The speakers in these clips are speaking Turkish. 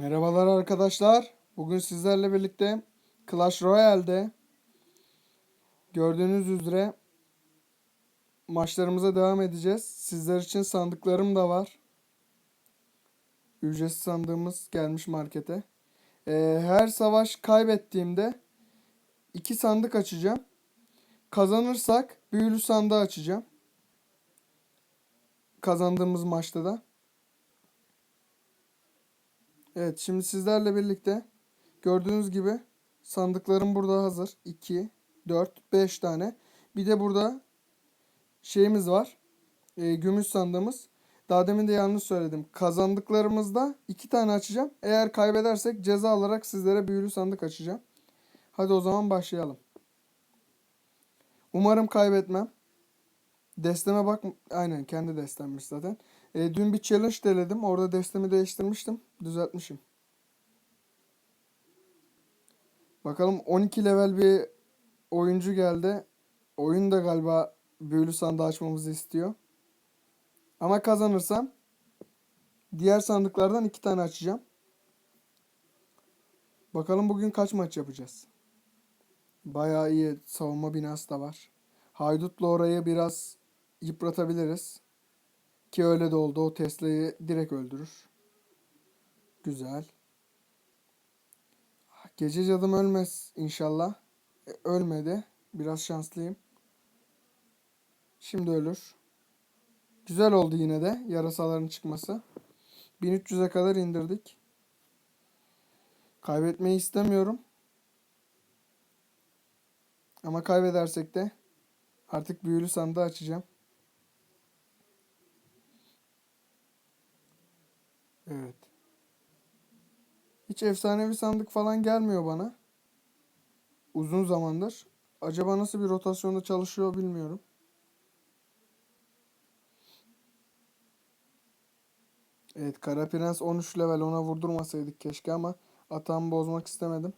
Merhabalar arkadaşlar. Bugün sizlerle birlikte Clash Royale'de gördüğünüz üzere maçlarımıza devam edeceğiz. Sizler için sandıklarım da var. Ücretsiz sandığımız gelmiş markete. Ee, her savaş kaybettiğimde iki sandık açacağım. Kazanırsak büyülü sandığı açacağım. Kazandığımız maçta da. Evet şimdi sizlerle birlikte gördüğünüz gibi sandıklarım burada hazır. 2, 4, 5 tane. Bir de burada şeyimiz var. E, gümüş sandığımız. Daha demin de yanlış söyledim. Kazandıklarımızda 2 tane açacağım. Eğer kaybedersek ceza olarak sizlere büyülü sandık açacağım. Hadi o zaman başlayalım. Umarım kaybetmem. Desteme bak. Aynen kendi destemmiş zaten. E, dün bir challenge denedim. Orada destemi değiştirmiştim. Düzeltmişim. Bakalım 12 level bir oyuncu geldi. Oyun da galiba büyülü sandığı açmamızı istiyor. Ama kazanırsam diğer sandıklardan iki tane açacağım. Bakalım bugün kaç maç yapacağız. Bayağı iyi savunma binası da var. Haydut'la orayı biraz yıpratabiliriz. Ki öyle de oldu. O Tesla'yı direkt öldürür. Güzel. Gece cadım ölmez inşallah. E, ölmedi. Biraz şanslıyım. Şimdi ölür. Güzel oldu yine de yarasaların çıkması. 1300'e kadar indirdik. Kaybetmeyi istemiyorum. Ama kaybedersek de artık büyülü sandığı açacağım. Evet. Hiç efsanevi sandık falan gelmiyor bana. Uzun zamandır. Acaba nasıl bir rotasyonda çalışıyor bilmiyorum. Evet Kara Prens 13 level ona vurdurmasaydık keşke ama atağımı bozmak istemedim.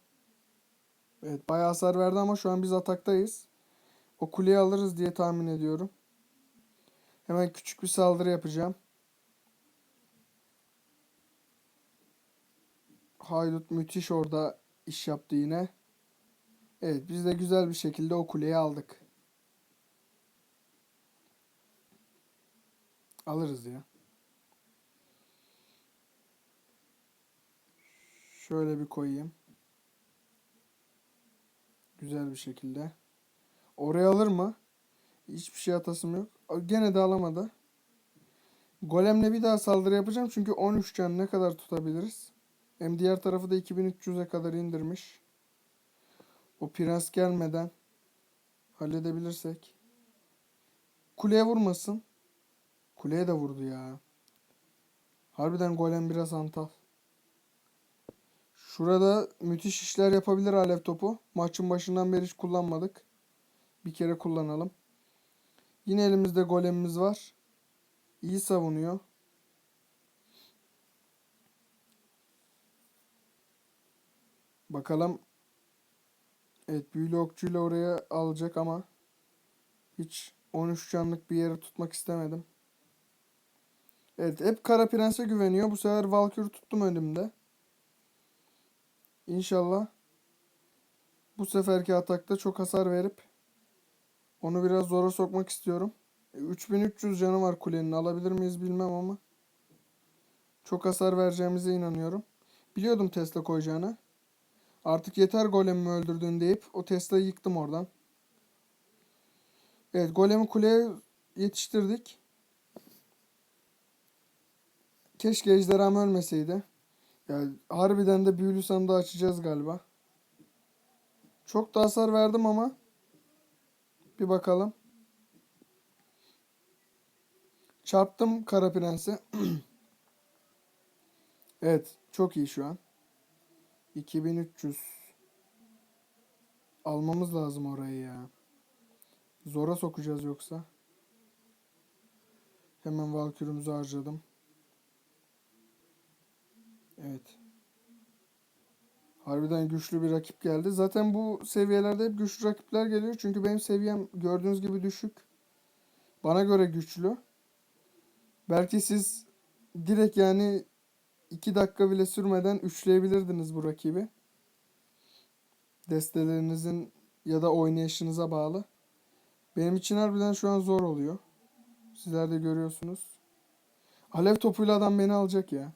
Evet bayağı hasar verdi ama şu an biz ataktayız. O kuleyi alırız diye tahmin ediyorum. Hemen küçük bir saldırı yapacağım. Haydut müthiş orada iş yaptı yine. Evet biz de güzel bir şekilde o kuleyi aldık. Alırız ya. Şöyle bir koyayım. Güzel bir şekilde. Oraya alır mı? Hiçbir şey atasım yok. Gene de alamadı. Golemle bir daha saldırı yapacağım. Çünkü 13 can ne kadar tutabiliriz? Hem diğer tarafı da 2300'e kadar indirmiş. O prens gelmeden halledebilirsek. Kuleye vurmasın. Kuleye de vurdu ya. Harbiden golem biraz antal. Şurada müthiş işler yapabilir alev topu. Maçın başından beri hiç kullanmadık. Bir kere kullanalım. Yine elimizde golemimiz var. İyi savunuyor. Bakalım. Evet büyülü okçuyla oraya alacak ama hiç 13 canlık bir yere tutmak istemedim. Evet hep Kara Prens'e güveniyor. Bu sefer Valkyrie tuttum önümde. İnşallah bu seferki atakta çok hasar verip onu biraz zora sokmak istiyorum. 3300 canı var kulenin. Alabilir miyiz bilmem ama. Çok hasar vereceğimize inanıyorum. Biliyordum Tesla koyacağını. Artık yeter golemimi öldürdün deyip o Tesla'yı yıktım oradan. Evet golemi kuleye yetiştirdik. Keşke ejderham ölmeseydi. Yani harbiden de büyülü sandığı açacağız galiba. Çok da hasar verdim ama. Bir bakalım. Çarptım Kara Prens'e. evet. Çok iyi şu an. 2300. Almamız lazım orayı ya. Zora sokacağız yoksa. Hemen Valkürümüzü harcadım. Evet. Harbiden güçlü bir rakip geldi. Zaten bu seviyelerde hep güçlü rakipler geliyor. Çünkü benim seviyem gördüğünüz gibi düşük. Bana göre güçlü. Belki siz direkt yani 2 dakika bile sürmeden üçleyebilirdiniz bu rakibi. Destelerinizin ya da oynayışınıza bağlı. Benim için harbiden şu an zor oluyor. Sizler de görüyorsunuz. Alev topuyla adam beni alacak ya.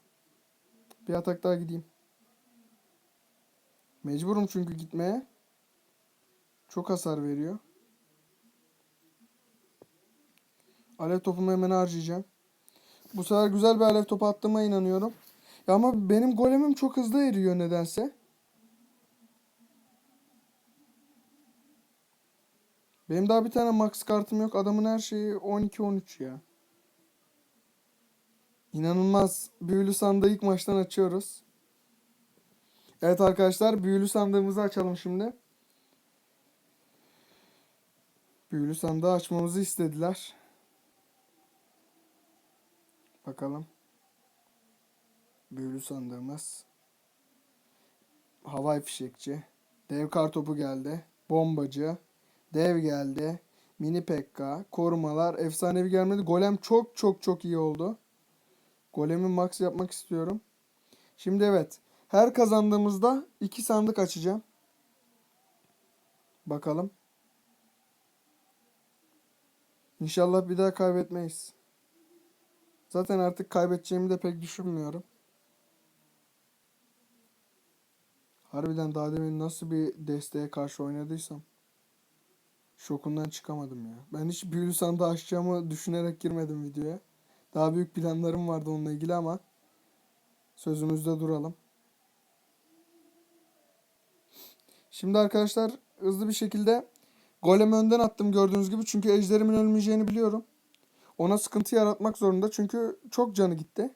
Bir atak daha gideyim. Mecburum çünkü gitmeye. Çok hasar veriyor. Alev topumu hemen harcayacağım. Bu sefer güzel bir alev topu attığıma inanıyorum. Ya ama benim golemim çok hızlı eriyor nedense. Benim daha bir tane max kartım yok. Adamın her şeyi 12-13 ya. İnanılmaz. Büyülü sandığı ilk maçtan açıyoruz. Evet arkadaşlar büyülü sandığımızı açalım şimdi. Büyülü sandığı açmamızı istediler. Bakalım. Büyülü sandığımız. Havai fişekçi. Dev kartopu geldi. Bombacı. Dev geldi. Mini Pekka. Korumalar. Efsanevi gelmedi. Golem çok çok çok iyi oldu. Golemi max yapmak istiyorum. Şimdi evet. Her kazandığımızda iki sandık açacağım. Bakalım. İnşallah bir daha kaybetmeyiz. Zaten artık kaybedeceğimi de pek düşünmüyorum. Harbiden daha demin nasıl bir desteğe karşı oynadıysam. Şokundan çıkamadım ya. Ben hiç büyülü sandığı açacağımı düşünerek girmedim videoya. Daha büyük planlarım vardı onunla ilgili ama sözümüzde duralım. Şimdi arkadaşlar hızlı bir şekilde golemi önden attım gördüğünüz gibi. Çünkü ejderimin ölmeyeceğini biliyorum. Ona sıkıntı yaratmak zorunda. Çünkü çok canı gitti.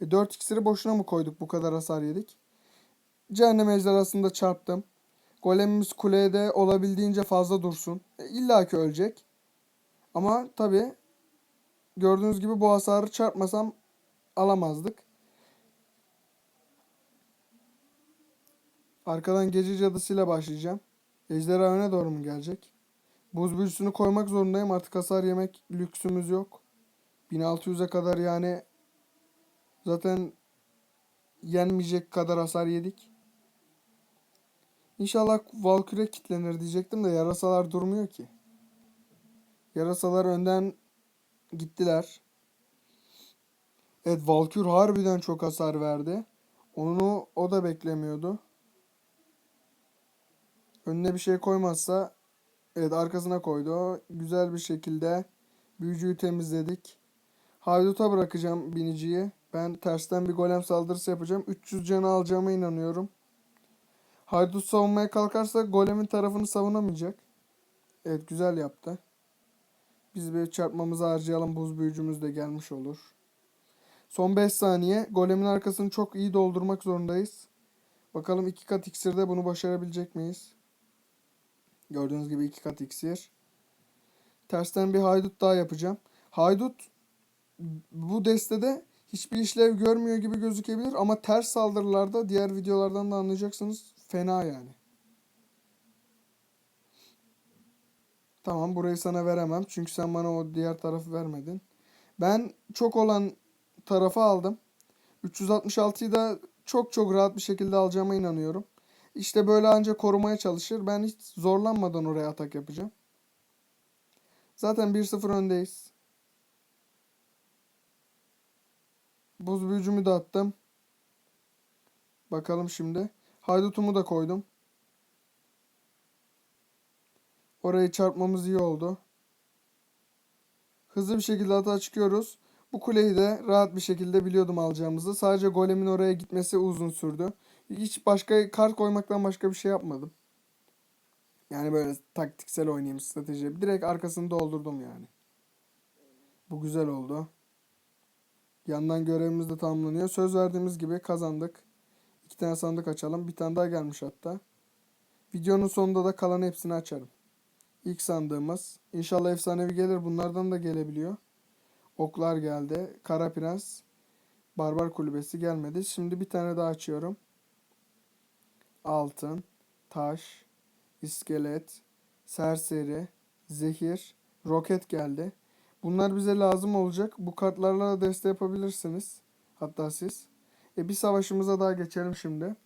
E, 4 iksiri boşuna mı koyduk bu kadar hasar yedik? Cehennem ejderhasını çarptım. Golemimiz kulede olabildiğince fazla dursun. E, İlla ki ölecek. Ama tabi gördüğünüz gibi bu hasarı çarpmasam alamazdık. Arkadan gece cadısıyla başlayacağım. Ejderha öne doğru mu gelecek? Buz büyüsünü koymak zorundayım. Artık hasar yemek lüksümüz yok. 1600'e kadar yani zaten yenmeyecek kadar hasar yedik. İnşallah Valkyrie kitlenir diyecektim de yarasalar durmuyor ki. Yarasalar önden gittiler. Evet Valkür harbiden çok hasar verdi. Onu o da beklemiyordu. Önüne bir şey koymazsa evet arkasına koydu. Güzel bir şekilde büyücüyü temizledik. Haydut'a bırakacağım biniciyi. Ben tersten bir golem saldırısı yapacağım. 300 canı alacağıma inanıyorum. Haydut savunmaya kalkarsa golemin tarafını savunamayacak. Evet güzel yaptı. Biz bir çarpmamızı harcayalım. Buz büyücümüz de gelmiş olur. Son 5 saniye. Golemin arkasını çok iyi doldurmak zorundayız. Bakalım 2 kat iksirde bunu başarabilecek miyiz? Gördüğünüz gibi 2 kat iksir. Tersten bir haydut daha yapacağım. Haydut bu destede hiçbir işlev görmüyor gibi gözükebilir ama ters saldırılarda diğer videolardan da anlayacaksınız fena yani. Tamam burayı sana veremem çünkü sen bana o diğer tarafı vermedin. Ben çok olan tarafı aldım. 366'yı da çok çok rahat bir şekilde alacağıma inanıyorum. İşte böyle ancak korumaya çalışır. Ben hiç zorlanmadan oraya atak yapacağım. Zaten 1-0 öndeyiz. Buz büyücümü de attım. Bakalım şimdi. Haydutumu da koydum. Orayı çarpmamız iyi oldu. Hızlı bir şekilde hata çıkıyoruz. Bu kuleyi de rahat bir şekilde biliyordum alacağımızı. Sadece golemin oraya gitmesi uzun sürdü. Hiç başka kart koymaktan başka bir şey yapmadım. Yani böyle taktiksel oynayayım strateji. Direkt arkasını doldurdum yani. Bu güzel oldu. Yandan görevimiz de tamamlanıyor. Söz verdiğimiz gibi kazandık. Tane sandık açalım. Bir tane daha gelmiş hatta. Videonun sonunda da kalan hepsini açarım. İlk sandığımız. İnşallah efsanevi gelir. Bunlardan da gelebiliyor. Oklar geldi. Kara Prens. Barbar Kulübesi gelmedi. Şimdi bir tane daha açıyorum. Altın. Taş. iskelet, Serseri. Zehir. Roket geldi. Bunlar bize lazım olacak. Bu kartlarla da deste yapabilirsiniz. Hatta siz. E bir savaşımıza daha geçelim şimdi.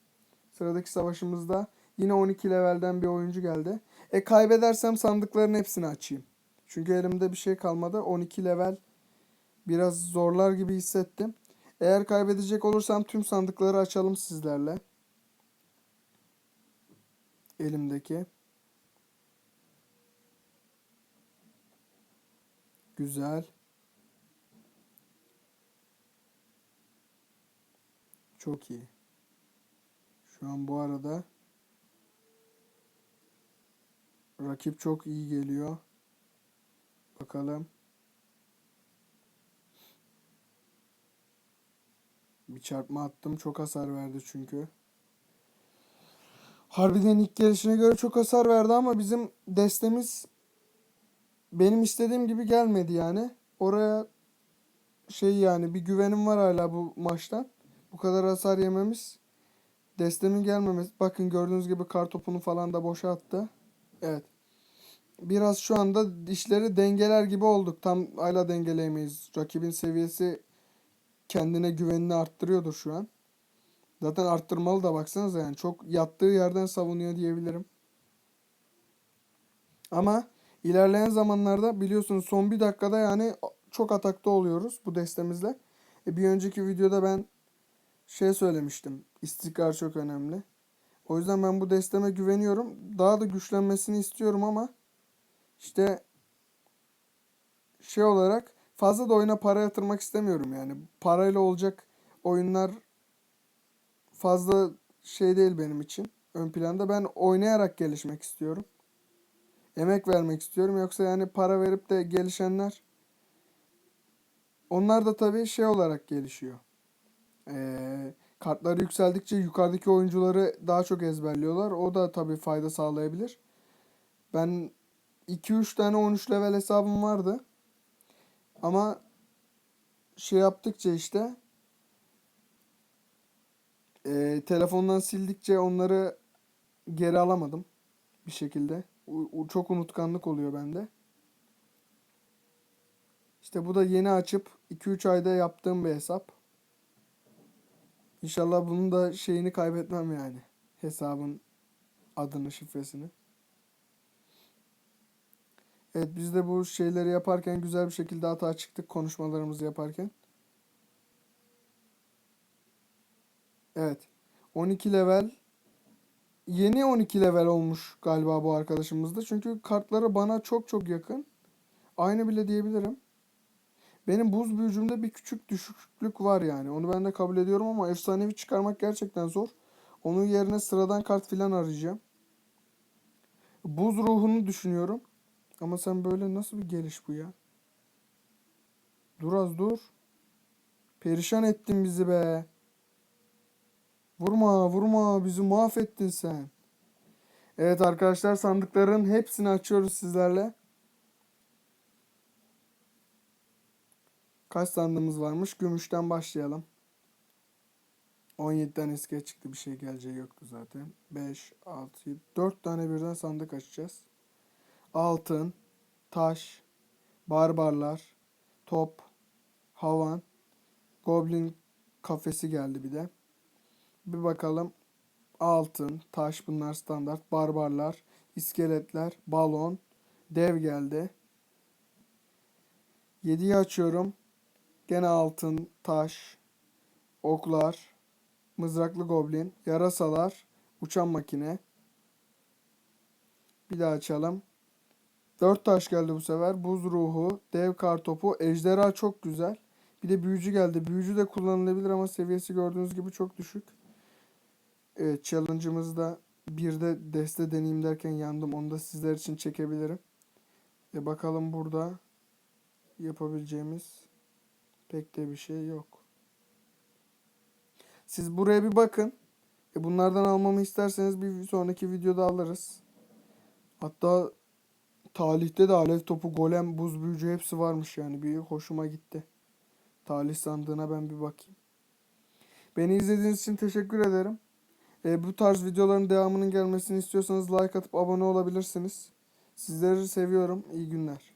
Sıradaki savaşımızda yine 12 levelden bir oyuncu geldi. E kaybedersem sandıkların hepsini açayım. Çünkü elimde bir şey kalmadı. 12 level biraz zorlar gibi hissettim. Eğer kaybedecek olursam tüm sandıkları açalım sizlerle. Elimdeki. Güzel. Çok iyi. Şu an bu arada rakip çok iyi geliyor. Bakalım. Bir çarpma attım. Çok hasar verdi çünkü. Harbiden ilk gelişine göre çok hasar verdi ama bizim destemiz benim istediğim gibi gelmedi yani. Oraya şey yani bir güvenim var hala bu maçtan. Bu kadar hasar yememiz destemin gelmemesi. Bakın gördüğünüz gibi kar topunu falan da boşa attı. Evet. Biraz şu anda işleri dengeler gibi olduk. Tam hala dengeleyemeyiz. Rakibin seviyesi kendine güvenini arttırıyordur şu an. Zaten arttırmalı da baksanıza yani. Çok yattığı yerden savunuyor diyebilirim. Ama ilerleyen zamanlarda biliyorsunuz son bir dakikada yani çok atakta oluyoruz bu destemizle. E bir önceki videoda ben şey söylemiştim. İstikrar çok önemli. O yüzden ben bu desteme güveniyorum. Daha da güçlenmesini istiyorum ama işte şey olarak fazla da oyuna para yatırmak istemiyorum yani. Parayla olacak oyunlar fazla şey değil benim için. Ön planda ben oynayarak gelişmek istiyorum. Emek vermek istiyorum. Yoksa yani para verip de gelişenler onlar da tabii şey olarak gelişiyor. Ee, kartları yükseldikçe yukarıdaki oyuncuları daha çok ezberliyorlar. O da tabii fayda sağlayabilir. Ben 2-3 tane 13 level hesabım vardı. Ama şey yaptıkça işte e, telefondan sildikçe onları geri alamadım bir şekilde. U- çok unutkanlık oluyor bende. İşte bu da yeni açıp 2-3 ayda yaptığım bir hesap. İnşallah bunun da şeyini kaybetmem yani. Hesabın adını, şifresini. Evet biz de bu şeyleri yaparken güzel bir şekilde hata çıktık konuşmalarımızı yaparken. Evet. 12 level. Yeni 12 level olmuş galiba bu arkadaşımızda. Çünkü kartları bana çok çok yakın. Aynı bile diyebilirim. Benim buz büyücümde bir küçük düşüklük var yani. Onu ben de kabul ediyorum ama efsanevi çıkarmak gerçekten zor. Onun yerine sıradan kart filan arayacağım. Buz ruhunu düşünüyorum. Ama sen böyle nasıl bir geliş bu ya? Dur az dur. Perişan ettin bizi be. Vurma vurma bizi mahvettin sen. Evet arkadaşlar sandıkların hepsini açıyoruz sizlerle. Kaç sandığımız varmış? Gümüşten başlayalım. 17 tane eskiye çıktı bir şey geleceği yoktu zaten. 5, 6, 7, 4 tane birden sandık açacağız. Altın, taş, barbarlar, top, havan, goblin kafesi geldi bir de. Bir bakalım. Altın, taş bunlar standart. Barbarlar, iskeletler, balon, dev geldi. 7'yi açıyorum. Gene altın, taş, oklar, mızraklı goblin, yarasalar, uçan makine. Bir daha açalım. 4 taş geldi bu sefer. Buz ruhu, dev kartopu, ejderha çok güzel. Bir de büyücü geldi. Büyücü de kullanılabilir ama seviyesi gördüğünüz gibi çok düşük. Evet challenge'ımızda bir de deste deneyeyim derken yandım. Onu da sizler için çekebilirim. E bakalım burada yapabileceğimiz pek de bir şey yok. Siz buraya bir bakın. E bunlardan almamı isterseniz bir sonraki videoda alırız. Hatta talihte de alev topu, golem, buz büyücü hepsi varmış yani. Bir hoşuma gitti. Talih sandığına ben bir bakayım. Beni izlediğiniz için teşekkür ederim. E, bu tarz videoların devamının gelmesini istiyorsanız like atıp abone olabilirsiniz. Sizleri seviyorum. İyi günler.